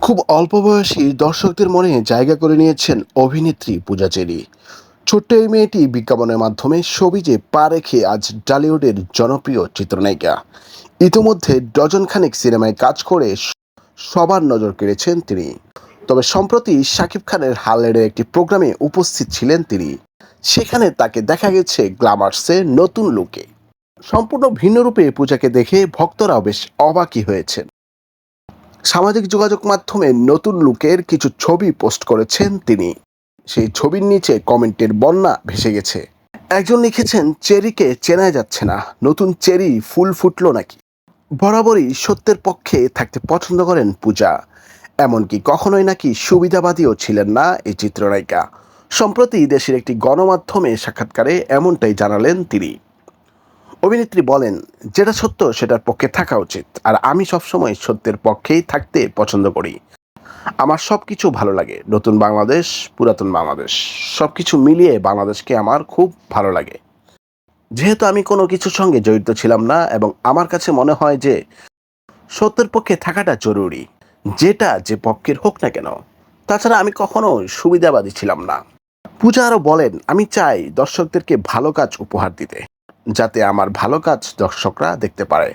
খুব অল্প বয়সী দর্শকদের মনে জায়গা করে নিয়েছেন অভিনেত্রী পূজা চেরি। ছোট্ট এই মেয়েটি বিজ্ঞাপনের মাধ্যমে সবিজে পা রেখে আজ টলিউডের জনপ্রিয় চিত্রনায়িকা। ইতোমধ্যে ডজন খানেক সিনেমায় কাজ করে সবার নজর কেড়েছেন তিনি। তবে সম্প্রতি শাকিব খানের হালের একটি প্রোগ্রামে উপস্থিত ছিলেন তিনি। সেখানে তাকে দেখা গেছে গ্লামার্সে নতুন লুকে। সম্পূর্ণ ভিন্ন রূপে পূজাকে দেখে ভক্তরাও বেশ অবাকই হয়েছেন। সামাজিক যোগাযোগ মাধ্যমে নতুন লুকের কিছু ছবি পোস্ট করেছেন তিনি। সেই ছবির নিচে কমেন্টের বন্যা ভেসে গেছে। একজন লিখেছেন, চেরিকে চেনা যাচ্ছে না। নতুন চেরি ফুল ফুটলো নাকি? বরাবরই সত্যের পক্ষে থাকতে পছন্দ করেন পূজা। এমনকি কখনোই নাকি সুবিধাবাদীও ছিলেন না এই চিত্রনায়িকা। সম্প্রতি দেশের একটি গণমাধ্যমে সাক্ষাৎকারে এমনটাই জানালেন তিনি। অভিনেত্রী বলেন, যেটা সত্য, সেটার পক্ষে থাকা উচিত। আর আমি সবসময় সত্যের পক্ষেই থাকতে পছন্দ করি। আমার সব কিছু ভালো লাগে। নতুন বাংলাদেশ, পুরাতন বাংলাদেশ। সব কিছু মিলিয়ে বাংলাদেশকে আমার খুব ভালো লাগে। যেহেতু আমি কোনো কিছুর সঙ্গে জড়িত ছিলাম না এবং আমার কাছে মনে হয় যে, সত্যের পক্ষে থাকাটা জরুরি, যেটা যে পক্ষের হোক না কেন। তাছাড়া আমি কখনো সুবিধাবাদী ছিলাম না। পূজা আরও বলেন, আমি চাই দর্শকদেরকে ভালো কাজ উপহার দিতে। যাতে আমার ভালো কাজ দর্শকরা দেখতে পারে।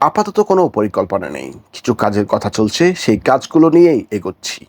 আপাতত কোনো পরিকল্পনা নেই। কিছু কাজের কথা চলছে, সেই কাজগুলো নিয়েই এগোচ্ছি।